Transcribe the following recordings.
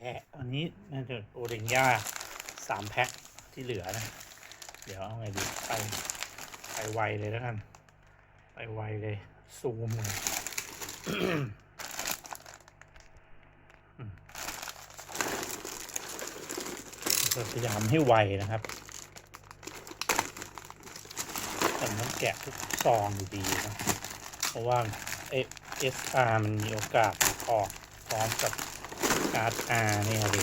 แพะอันนี้น่าจะโอเดงย่าสามแพ็คที่เหลือนะ เดี๋ยวเอาไงดีไปไปไวเลยแล้วกัน ไปไวเลย ซูมเลยพยายามให้ไวนะครับแต่ต้องแกะทุกซองอยู่ดีนะ เพราะว่าเอสอาร์มันมีโอกาสออกพร้อมกับ การ์ดอาร์เนี่ยดิ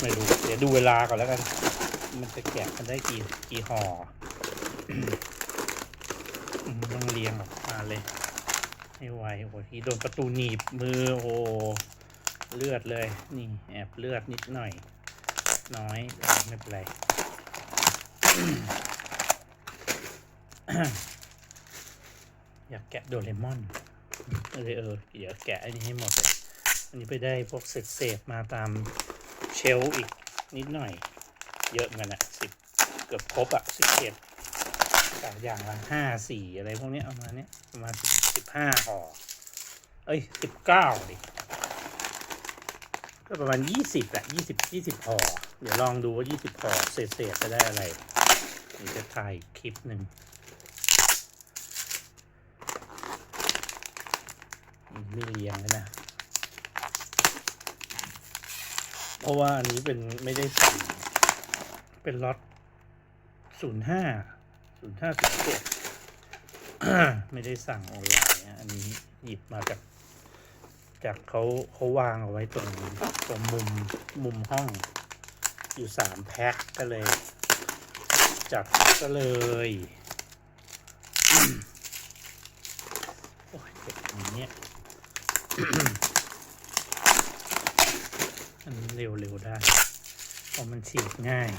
ไม่รู้ เดี๋ยวดูเวลาก่อนแล้วกัน มันจะแกะกันได้กี่กี่ห่ออต้องเรียงออกมาเลยให้ไวโอ้โหทีโดนประตูหนีบมือโอ้เลือดเลย นี่แอบเลือดนิดหน่อย น้อยไม่เป็นไรอยากแกะโดเรมอน เออเออเดี๋ยวแกะอันนี้ให้หมดเลยอันนี้ไปได้พวกเศษเศษๆมาตามเชลอีกนิดหน่อย เยอะเหมือนกันอะสิบเกือบครบอะสิบเจ็ดจากอย่างละห้าสี่อะไรพวกนี้เอามาเนี้ยประมาณสิบสิบห้าห่อเอ้ยสิบเก้าดิก็ประมาณยี่สิบแหละยี่สิบยี่สิบห่อเดี๋ยวลองดูว่ายี่สิบห่อเศษเศษๆจะได้อะไรเดี๋ยวจะถ่ายคลิปหนึ่ง ไม่เรียงเลยนะ เพราะว่าอันนี้เป็นไม่ได้สั่งเป็นล็อตศูนย์ห้าศูนย์ห้าสิบเจ็ดไม่ได้สั่งออนไลน์อันนี้หยิบมาจาก จากเขาเขาวางเอาไว้ตรงตรงมุมมุมห้อง อยู่สามแพ็คก็เลย จัดก็เลยโอ้ยเจ็บอย่างเนี้ย อันเร็วๆได้เพราะมันฉีกง่าย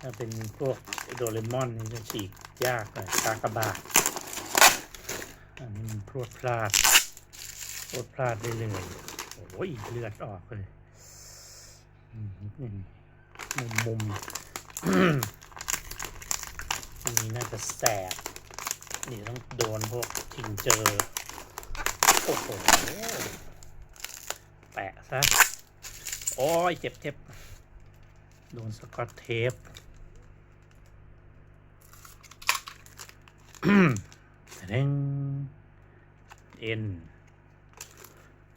ถ้าเป็นพวกโดเรมอนนี่จะฉีกยากหน่อยกากบาทอันนี้มันพรวดพลาดพรวดพลาดได้เลยโอ้ยเลือดออกเลยมุมมุมอันนี้น่าจะแสบนี่ต้องโดนพวกทิงเจอ โอ้โหแปะซะ โอ้ย เจ็บเจ็บโดนสกอตเทปเร่งเอ็น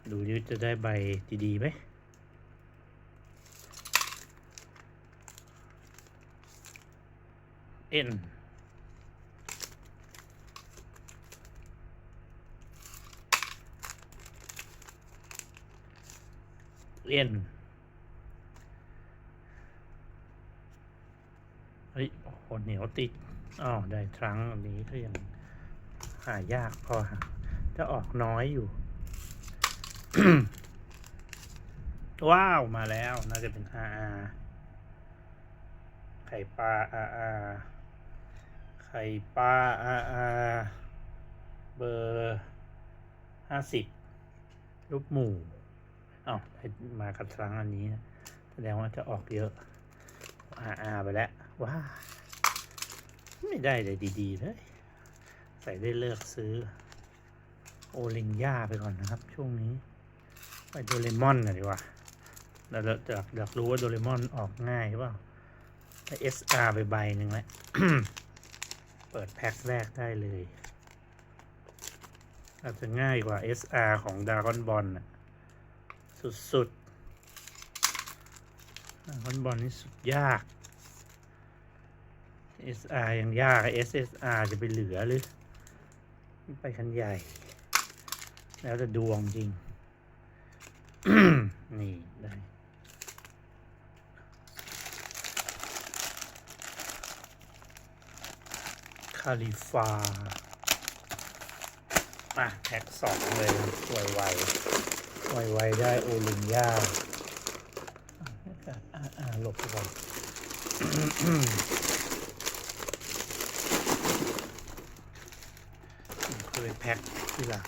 ดูดิจะได้ใบดีๆไหมเอ็น เอ็นเฮ้ยโอ้โหเหนียวติดอ๋อได้ครั้งอันนี้ก็ยังหายากพอหาจะออกน้อยอยู่ ว้าว มาแล้ว น่าจะเป็นอาอาไข่ปลาอาอาไข่ปลาอาอาเบอร์ห้าสิบรูปหมู่ อ้าวมากระครั้งอันนี้นะแสดงว่าจะออกเยอะอาอาไปแล้วว้าไม่ได้เลยดีๆเลย ใส่ได้เลิกซื้อ โอเลิงย่าไปก่อนนะครับ ช่วงนี้ ไปโดเรมอนหน่อยดีกว่าเราจะอยากอยากรู้ว่าโดเรมอนออกง่ายหรือเปล่าได้ SR ไปใบหนึ่งแล้วเปิดแพ็คแรกได้เลย อาจจะง่ายกว่า SR ของดาร์กอนบอลน่ะ สุดๆดากอนบอลนี่สุดยาก SR ยังยาก SSR จะไปเหลือหรือ ไปคันใหญ่ แล้วแต่ดวงจริง นี่ ได้คาลิฟามาแพ็กสองเลยไวยไว ไวไวๆได้โอลินยาอะอ่อะหลบไปก่อนเคยแพ็คทีหลัง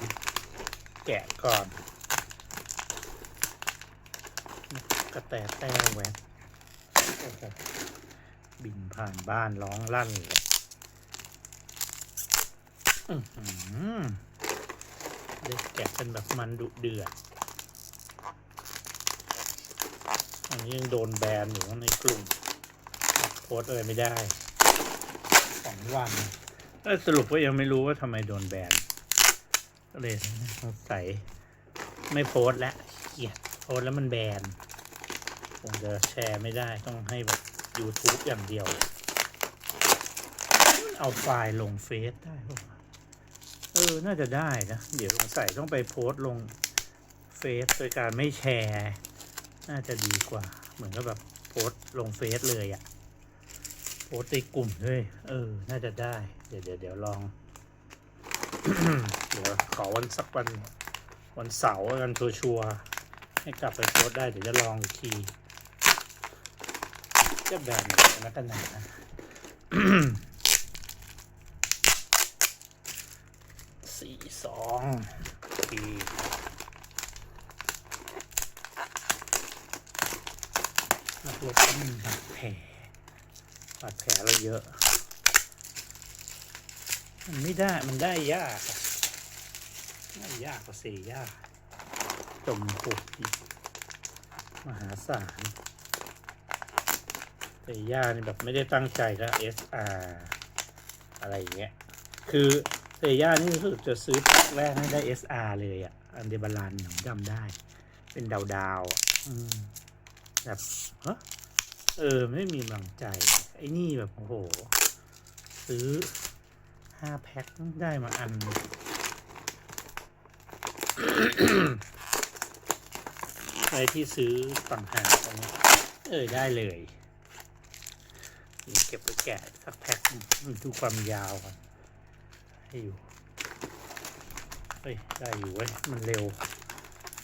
แกะก่อน กระแตแต้แหวนบินผ่านบ้านร้องลั่นเลยอื้อหือได้แกะกันแบบมันดุเดือด อันนี้ยังโดนแบนอยู่ในกลุ่มโพสต์อะไรไม่ได้สองวันเอ้ยสรุปว่ายังไม่รู้ว่าทำไมโดนแบนก็เลยสงสัยไม่โพสแล้วเกลียดโพสแล้วมันแบนคงจะแชร์ไม่ได้ต้องให้แบบ YouTube อย่างเดียว เอาไฟล์ลงเฟซได้ปะวะเออ น่าจะได้นะ เดี๋ยวสงสัยต้องไปโพสลงเฟซโดยการไม่แชร์ น่าจะดีกว่า เหมือนกับแบบโพสลงเฟซเลยอะโพสต์ในกลุ่มด้วยเออ น่าจะได้ เดี๋ยวเดี๋ยวเดี๋ยวลอง เดี๋ยวขอวันสักวันวันเสาร์กันชัวร์ให้กลับไปโพสได้ เดี๋ยวจะลองอีกที จะแบบไหนนะกันหนาสี่สองที นักรบก็มีบาดแผลบาดแผลเราเยอะ มันไม่ได้มันได้ยากได้ยากกว่าเสียยากจมปวดอีกมหาศาลเสียยากนี่แบบไม่ได้ตั้งใจก็ SR อะไรอย่างเงี้ย คือเซย่านี่รู้สึกจะซื้อแรกให้ได้ SR เลยอะอันเดบาลานหนังจำได้ เป็นดาวดาวอืม แบบเออไม่มีกำลังใจ ไอ้นี่แบบโอ้โห ซื้อห้าแพ็คได้มาอัน อะไรที่ซื้อต่างหากตรงนี้เออได้เลยเก็บไปแกะสักแพ็คมันดูความยาวก่อนให้อยู่ เฮ้ย ได้อยู่เว้ย มันเร็ว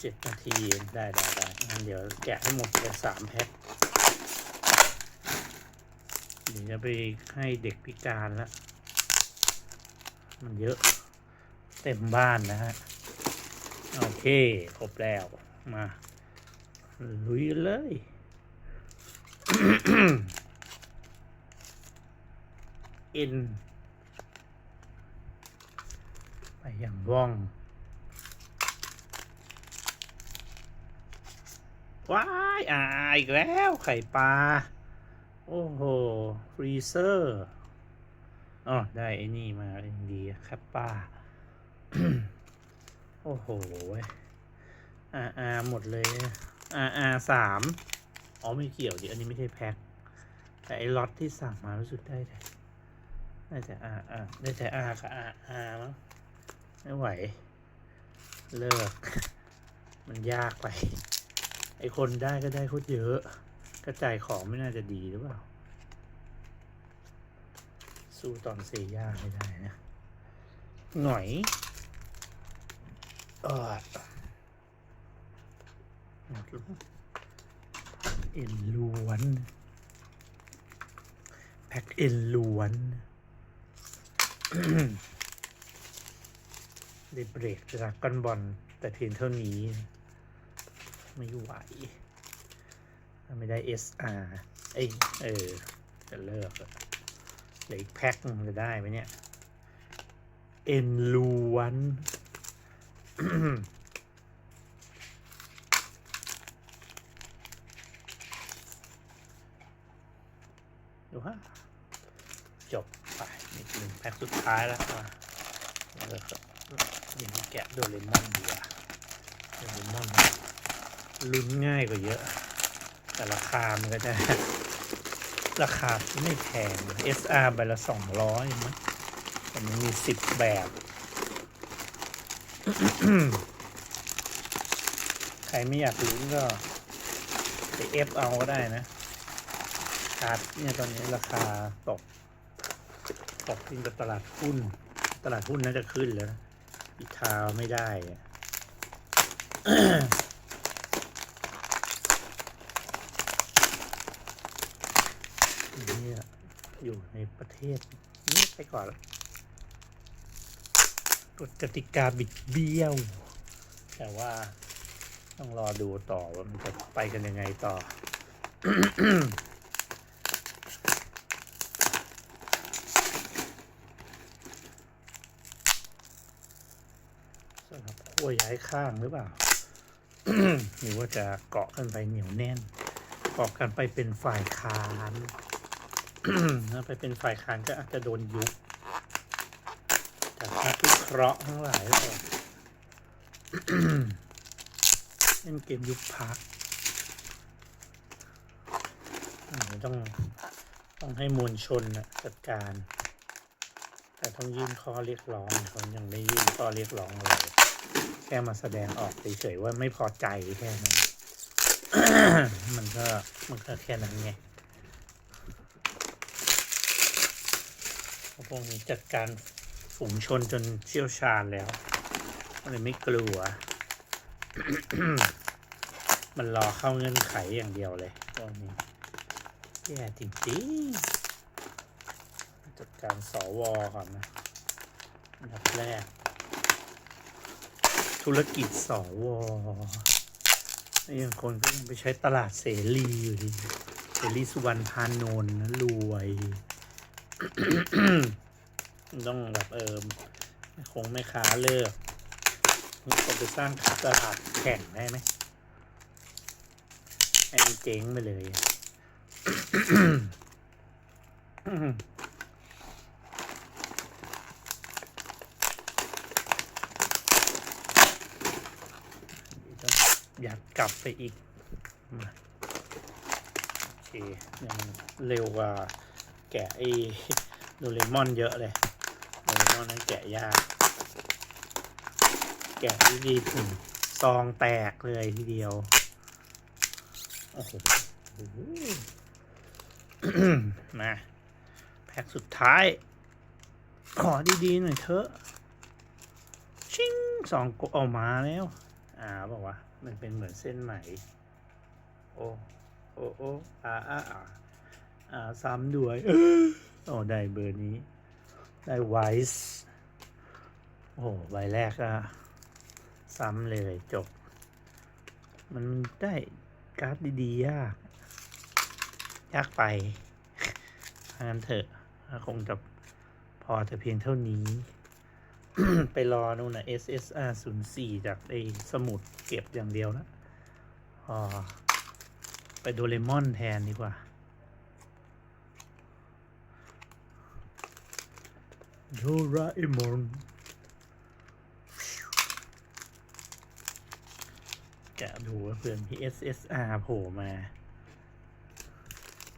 เจ็ดนาทีได้ได้ได้งั้นเดี๋ยวแกะให้หมดเลยสามแพ็คเดี๋ยวจะไปให้เด็กพิการละมันเยอะเต็มบ้านนะฮะ โอเค ครบแล้ว มา ลุยเลยอ็นไปอย่างว่อง ว้ายอ่าอีกแล้วไข่ปลา โอ้โห ฟรีเซอร์อ๋อได้ไอ้นี่มาเองดีครับป้า โอ้โหเว้ยอาอาหมดเลยอาอาสามอ๋อไม่เกี่ยวดิอันนี้ไม่ใช่แพ็คแต่ไอ้ล็อตที่สั่งมารู้สึกได้แต่ได้แต่อาอาได้แต่อากับอาอามั้งไม่ไหว เลิก มันยากไป ไอคนได้ก็ได้โคตรเยอะ กระจายของไม่น่าจะดีหรือเปล่า สู้ตอนเซย่าไม่ได้นะ หน่อยเออเอ็นล้วน แพ็คเอ็นล้วน ได้เบรกจากกันบอลแต่เพียงเท่านี้ ไม่ไหวไม่ได้ SR เอ้ยเออ จะเลิกเหลืออีกแพ็คจะได้ไหมเนี่ยเอ็นล้วนดูฮะ จบไปอีกหนึ่งแพ็คสุดท้ายแล้วอะเลิกครับย่างนี้แกะโดเรมอนดีกว่าโดเรมอน ลุ้นง่ายกว่าเยอะ แต่ราคามันก็จะ ราคาไม่แพง SR ใบละสองร้อยมั้งแต่มันมีสิบแบบ ใครไม่อยากลุ้นก็ไปเอฟเอาก็ได้นะชาร์จเนี่ยตอนนี้ราคาตก ตกขึ้นกับตลาดหุ้น ตลาดหุ้นน่าจะขึ้นแล้ว อีทาวไม่ได้อะ เนี่อยู่ในประเทศนี้ไปก่อนกฎกติกาบิดเบี้ยว แต่ว่าต้องรอดูต่อว่ามันจะไปกันยังไงต่อสำหรับขั้วย้ายข้างหรือเปล่า หรือว่าจะเกาะกันไปเหนียวแน่น เกาะกันไปเป็นฝ่ายค้าน ถ้าไปเป็นฝ่ายค้านก็อาจจะโดนยุบจากนักวิเคราะห์ทั้งหลายเลยเล่นเกมยุบพักต้องต้องให้มวลชนนะจัดการ แต่ต้องยื่นข้อเรียกร้องเขายังไม่ยื่นข้อเรียกร้องเลยแค่มาแสดงออกเฉยๆว่าไม่พอใจแค่นั้นมันก็มันก็แค่นั้นไงเพราะพ วกนี้จัดการฝูงชนจนเชี่ยวชาญแล้วก็เลยไม่กลัว มันรอเข้าเงื่อนไขอย่างเดียวเลยพวกนี้แย่จริงๆ จัดการสวก่อนนะอันดับแรก ธุรกิจสวนี่ยังคนก็ยังไปใช้ตลาดเสรีอยู่ดีเสรีสุวรรณพานนท์นะรวย ต้องแบบเออไม่คงไม่ค้าเลิกนี่คนไปสร้างตลาดแข่งได้ไหมให้เจ๊งไปเลยอยัดกลับไปอีกมาโอเคยังเร็วกว่าแกะไอ้โดเรมอนเยอะเลย โดเรมอนนั้นแกะยาก แกะดีๆซองแตกเลยทีเดียว โอ้โหมาแพ็คสุดท้าย ขอดีๆหน่อยเถอะ ชิงสองกออกมาแล้ว อ่าบอกว่า มันเป็นเหมือนเส้นไหม โอ้โอ้โอ้อ่าอ่าอ่าซ้ำด้วย โอ้ ได้เบอร์นี้ ได้ไวส์โอ้โหใบแรกอะซ้ำเลยจบ มันได้การ์ดดีๆ ยาก ยากไปถ้างั้นเถอะคงจะพอแต่เพียงเท่านี้ ไปรอนู่นนะ SSR 0 4จากไอ้สมุดเก็บอย่างเดียวนะพอไปโดเรมอนแทนดีกว่า โดราเอมอนแกะดูว่าเพื่อนพี่ SSR โผล่มา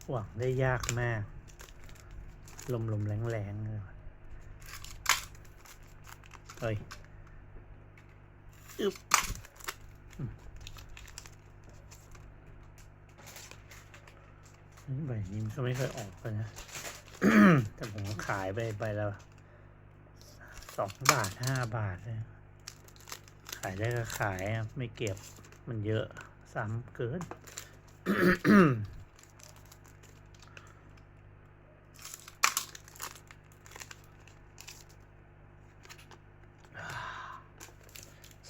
หวังได้ยากมาก ลมลมๆแรงแรงๆเลยเฮ้ยอึบนี่ใบนี้มันก็ไม่เคยออกเลยนะ แต่ผมขายไปไปแล้ว สองบาทห้าบาทเลยขายได้ก็ขายไม่เก็บมันเยอะซ้ำเกิน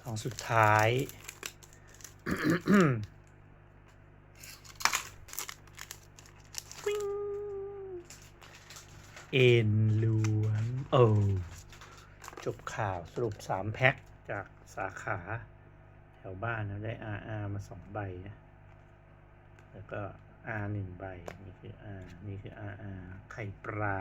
สองสุดท้ายเอ็นล้วนโอ้ จบข่าวสรุปสามแพ็คจากสาขาแถวบ้านนะได้ RR มาสองใบนะแล้วก็ R หนึ่งใบ นี่คือ R นี่คือ RR ไข่ปลา